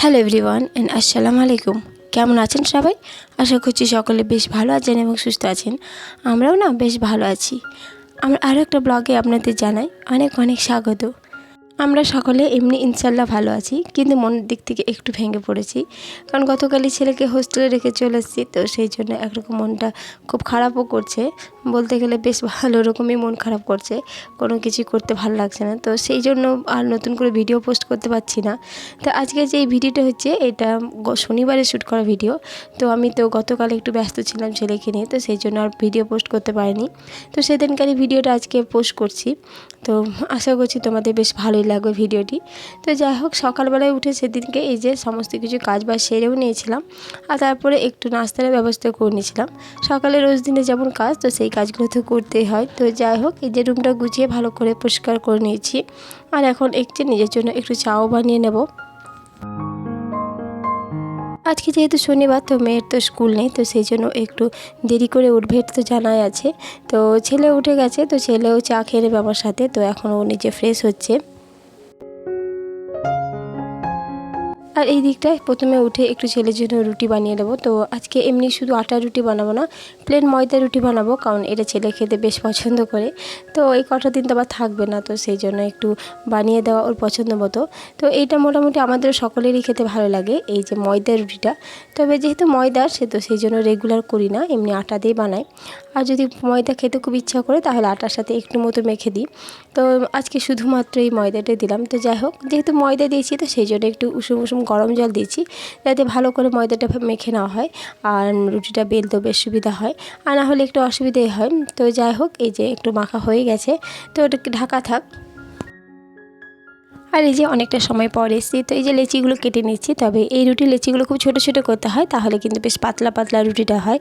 Hello everyone and আসসালামু আলাইকুম। কেমন আছেন সবাই? আশা করছি সকলে বেশ ভালো আছেন এবং সুস্থ আছেন। আমরাও না বেশ ভালো আছি। আমরা আরও একটা ব্লগে আপনাদের জানাই অনেক অনেক স্বাগত। আমরা সকলে এমনি ইনশাল্লাহ ভালো আছি, কিন্তু মনের দিক থেকে একটু ভেঙে পড়েছি। কারণ গতকালই ছেলেকে হোস্টেলে রেখে চলে এসেছি, তো সেই জন্য একরকম মনটা খুব খারাপও করছে। বলতে গেলে বেশ ভালো রকমই মন খারাপ করছে, কোনো কিছু করতে ভালো লাগছে না। তো সেই জন্য আর নতুন করে ভিডিও পোস্ট করতে পারছি না। তো আজকে যে এই ভিডিওটা হচ্ছে, এটা শনিবারে শ্যুট করা ভিডিও তো আমি তো গতকাল একটু ব্যস্ত ছিলাম ছেলেকে নিয়ে, তো সেই জন্য আর ভিডিও পোস্ট করতে পারিনি। তো সেদিনকারই ভিডিওটা আজকে পোস্ট করছি। তো আশা করছি তোমাদের বেশ ভালোই লাগবে ভিডিওটি। তো যাই হোক, সকালবেলায় উঠে সেদিনকে এই যে সমস্ত কিছু কাজ বাজ সেরেও নিয়েছিলাম। আর তারপরে একটু নাস্তার ব্যবস্থা করে নিয়েছিলাম। সকালে রোজ দিনে যেমন কাজ, তো সেই কাজগুলো তো করতেই হয়। তো যাই হোক, এই যে রুমটা গুছিয়ে ভালো করে পরিষ্কার করে নিয়েছি। আর এখন একটু নিজের জন্য একটু চাও বানিয়ে নেব। আজকে যেহেতু শনিবার, তো মেয়ের তো স্কুল নেই, তো সেই জন্য একটু দেরি করে উঠবে তো জানাই আছে। তো ছেলে উঠে গেছে, তো ছেলেও চা খেয়ে নেবে আমার সাথে। তো এখন ও নিজে ফ্রেশ হচ্ছে। আর এই দিকটায় প্রথমে উঠে একটু ছেলের জন্য রুটি বানিয়ে নেব তো আজকে এমনি শুধু আটার রুটি বানাবো না প্লেন ময়দা রুটি বানাবো, কারণ এটা ছেলে খেতে বেশ পছন্দ করে। তো এই কটা দিন তো আবার থাকবে না, তো সেই জন্য একটু বানিয়ে দেওয়া ওর পছন্দ মতো। তো এইটা মোটামুটি আমাদের সকলেরই খেতে ভালো লাগে, এই যে ময়দা রুটিটা। তবে যেহেতু ময়দা, সে তো সেই জন্য রেগুলার করি না, এমনি আটা দিয়ে বানাই। আর যদি ময়দা খেতে খুব ইচ্ছা করে, তাহলে আটার সাথে একটু মতো মেখে দিই। তো আজকে শুধুমাত্র এই ময়দাটাই দিলাম। তো যাই হোক, যেহেতু ময়দা দিয়েছি, তো সেই জন্য একটু উষুম উষুম গরম জল দিয়েছি, যাতে ভালো করে ময়দাটা মেখে নেওয়া হয় আর রুটিটা বেলতেও বেশ সুবিধা হয়। আর না হলে একটু অসুবিধাই হয়। তো যাই হোক, এই যে একটু মাখা হয়ে গেছে, তো ওটা ঢাকা থাক। আর এই যে অনেকটা সময় পর এসেছি, তো এই যে লেচিগুলো কেটে নিচ্ছি, তবে এই রুটি লেচিগুলো খুব ছোটো ছোটো করতে হয়, তাহলে কিন্তু বেশ পাতলা পাতলা রুটিটা হয়।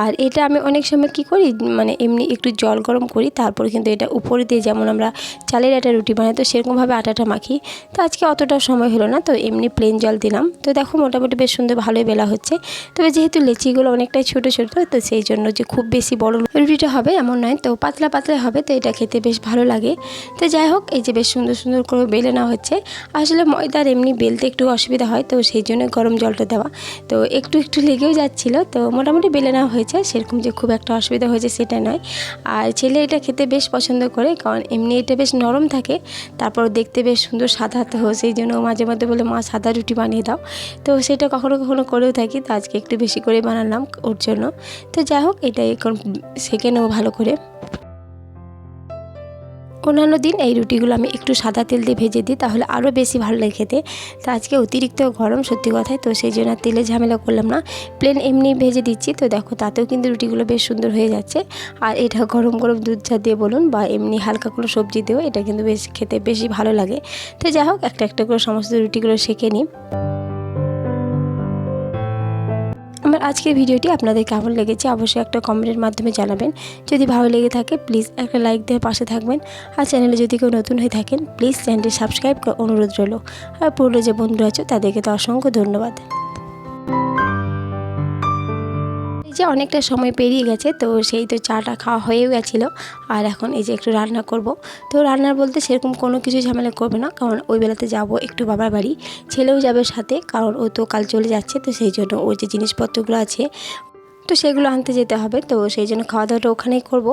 আর এটা আমি অনেক সময় কি করি মানে এমনি একটু জল গরম করি, তারপর কিন্তু এটা উপরে দিয়ে যেমন আমরা চালের একটা রুটি বানাই, তো সেরকমভাবে আটাটা মাখি। তো আজকে অতটা সময় হলো না, তো এমনি প্লেন জল দিলাম। তো দেখো মোটামুটি বেশ সুন্দর ভালোই বেলা হচ্ছে। তবে যেহেতু লেচিগুলো অনেকটাই ছোটো ছোটো, তো সেই জন্য যে খুব বেশি বড় রুটিটা হবে এমন নয়, তো পাতলা পাতলা হবে, তো এটা খেতে বেশ ভালো লাগে। তো যাই হোক, এই যে বেশ সুন্দর সুন্দর করে বেলে নেওয়া হচ্ছে। আসলে ময়দার এমনি বেলতে একটু অসুবিধা হয়, তো সেই জন্য গরম জলটা দেওয়া। তো একটু একটু লেগেও যাচ্ছিল, তো মোটামুটি বেলে নেওয়া হয়েছে, সেরকম যে খুব একটা অসুবিধা হয়েছে সেটা নয়। আর ছেলে এটা খেতে বেশ পছন্দ করে, কারণ এমনি এটা বেশ নরম থাকে, তারপর দেখতে বেশ সুন্দর সাদা, তো সেই জন্য মাঝে মধ্যে বলে, মা, সাদা রুটি বানিয়ে দাও। তো সেটা কখনো কখনো করেও থাকি, তো আজকে একটু বেশি করে বানালাম ওর জন্য। তো যাই হোক এটা এখন সেঁকে নেব ভালো করে। অন্যান্য দিন এই রুটিগুলো আমি একটু সাদা তেল দিয়ে ভেজে দিই, তাহলে আরও বেশি ভালো লাগে খেতে। তো আজকে অতিরিক্ত গরম, সত্যি কথায় তো সেই জন্য তেলে ঝামেলা করলাম না। প্লেন এমনি ভেজে দিচ্ছি, তো দেখো তাতেও কিন্তু রুটিগুলো বেশ সুন্দর হয়ে যাচ্ছে। আর এটা গরম গরম দুধ চা দিয়ে বলুন, বা এমনি হালকা কোনো সবজি দিয়েও, এটা কিন্তু বেশ খেতে বেশি ভালো লাগে। তো যাই হোক, একটা একটা করে সমস্ত রুটিগুলো সেঁকে নিই। আমার আজকের ভিডিওটি আপনাদের কেমন লেগেছে অবশ্যই একটা কমেন্টের মাধ্যমে জানাবেন। যদি ভালো লেগে থাকে প্লিজ একটা লাইক দিয়ে পাশে থাকবেন। আর চ্যানেলে যদি কেউ নতুন হয়ে থাকেন প্লিজ চ্যানেলটি সাবস্ক্রাইব করে অনুরোধ রইল। আর পুরনো যে বন্ধু আছে, তাদেরকে তো অসংখ্য ধন্যবাদ। যে অনেকটা সময় পেরিয়ে গেছে, তো সেই তো চাটা খাওয়া হয়েও গেছিল। আর এখন এই যে একটু রান্না করব। তো রান্নার বলতে সেরকম কোনো কিছু ঝামেলা করবে না, কারণ ওই বেলাতে যাব একটু বাবার বাড়ি। ছেলেও যাবে সাথে, কারণ ও তো কাল চলে যাচ্ছে, তো সেই জন্য ওর যে জিনিসপত্রগুলো আছে তো সেগুলো আনতে যেতে হবে। তো সেই জন্য খাওয়া দাওয়াটা ওখানেই করব।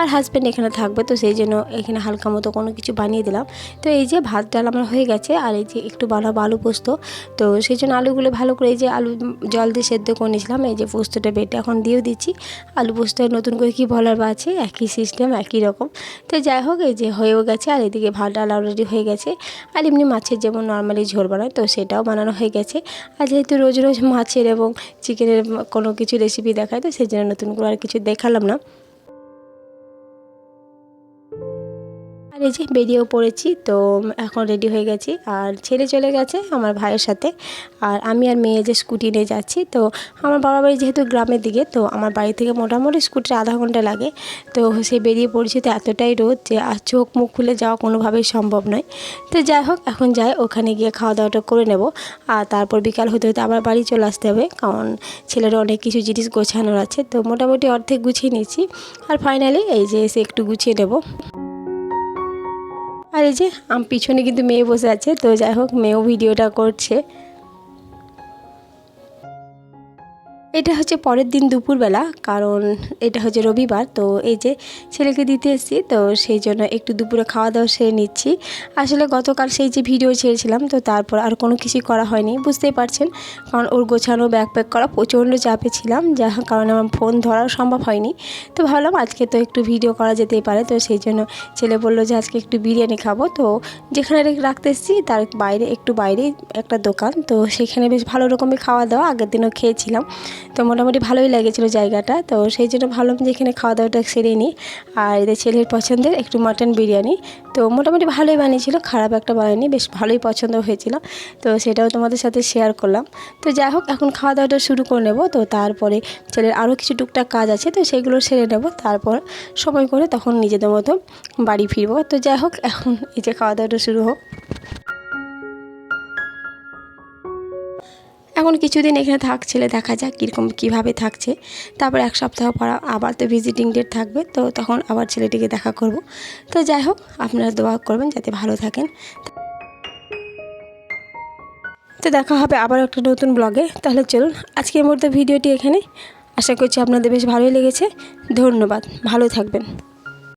আর হাজব্যান্ড এখানে থাকবে, তো সেই জন্য এখানে হালকা মতো কোনো কিছু বানিয়ে দিলাম। তো এই যে ভাত, ডাল আমার হয়ে গেছে, আর এই যে একটু বানাবো আলু পোস্ত। তো সেই জন্য আলুগুলো ভালো করে এই যে আলু, জল দিয়ে সেদ্ধ করে নিয়েছিলাম। এই যে পোস্তটা বেটে এখন দিয়েও দিচ্ছি। আলু পোস্ত নতুন করে কি বলার বা আছে? একই সিস্টেম একই রকম। তো যাই হোক, এই যে হয়েও গেছে, আর এদিকে ভাত, ডাল অলরেডি হয়ে গেছে। আর এমনি মাছের যেমন নর্মালি ঝোল বানায়, তো সেটাও বানানো হয়ে গেছে। আর যেহেতু রোজ রোজ মাছের এবং চিকেনের কোনো কিছু রেসিপি দেখায় তো সেই জন্য নতুন করে আর কিছু দেখালাম না। আর এই যে বেরিয়েও পড়েছি, তো এখন রেডি হয়ে গেছি। আর ছেলে চলে গেছে আমার ভাইয়ের সাথে। আর আমি আর মেয়ে যে স্কুটি নিয়ে যাচ্ছি, তো আমার বাবা বাড়ি যেহেতু গ্রামের দিকে, তো আমার বাড়ি থেকে মোটামুটি স্কুটির আধা ঘণ্টা লাগে। তো সে বেরিয়ে পড়েছি তো এতটাই রোদ যে আর চোখ মুখ খুলে যাওয়া কোনোভাবেই সম্ভব নয়। তো যাই হোক, এখন যাই, ওখানে গিয়ে খাওয়া দাওয়াটা করে নেব। আর তারপর বিকাল হতে হতে আবার বাড়ি চলে আসতে হবে, কারণ ছেলের অনেক কিছু জিনিস গোছানোর আছে। তো মোটামুটি অর্ধেক গুছিয়ে নিয়েছি। আর ফাইনালি এই যে এসে একটু গুছিয়ে নেব। আর এই যে, আম পিছনে কিন্তু মেয়ে বসে আছে, তো যাই হোক, মেয়েও ভিডিওটা করছে। এটা হচ্ছে পরের দিন দুপুরবেলা, কারণ এটা হচ্ছে রবিবার, তো এই যে ছেলেকে দিতে এসেছি, তো সেই জন্য একটু দুপুরে খাওয়া দাওয়া সেরে নিচ্ছি। আসলে গতকাল সেই যে ভিডিও ছেড়েছিলাম, তো তারপর আর কোনো কিছুই করা হয়নি, বুঝতেই পারছেন। কারণ ওর গোছানো ব্যাগ প্যাক করা প্রচণ্ড চাপে ছিলাম, যা কারণে আমার ফোন ধরাও সম্ভব হয়নি। তো ভাবলাম আজকে তো একটু ভিডিও করা যেতেই পারে, তো সেই জন্য ছেলে বলল যে আজকে একটু বিরিয়ানি খাব, তো যেখানে রাখতে এসেছি, তার বাইরে, একটু বাইরে একটা দোকান, তো সেখানে বেশ ভালো রকমের খাওয়া দাওয়া আগের দিনও খেয়েছিলাম। তো মোটামুটি ভালোই লেগেছিলো জায়গাটা। তো সেই জন্য ভাবলাম যে এখানে খাওয়া দাওয়াটা সেরে নিই। আর এদের ছেলের পছন্দের একটু মাটন বিরিয়ানি। তো মোটামুটি ভালোই বানিয়েছিল, খারাপ একটা বানায়নি, বেশ ভালোই পছন্দ হয়েছিল। তো সেটাও তোমাদের সাথে শেয়ার করলাম। তো যাই হোক, এখন খাওয়া দাওয়াটা শুরু করে নেব। তো তারপরে ছেলের আরও কিছু টুকটাক কাজ আছে, তো সেগুলো সেরে নেব। তারপর সময় করে তখন নিজেদের মতো বাড়ি ফিরবো। তো যাই হোক, এখন এই যে খাওয়া দাওয়াটা শুরু হোক। এখন কিছুদিন এখানে থাকছিলে, দেখা যাক কীরকম কীভাবে থাকছে। তারপর এক সপ্তাহ পর আবার তো ভিজিটিং ডেট থাকবে, তো তখন আবার ছেলেটিকে দেখা করব। তো যাই হোক, আপনারা দোয়া করবেন যাতে ভালো থাকেন। তো দেখা হবে আবার একটা নতুন ব্লগে তাহলে চলুন, আজকের মধ্যে ভিডিওটি এখানে। আশা করছি আপনাদের বেশ ভালোই লেগেছে। ধন্যবাদ, ভালো থাকবেন।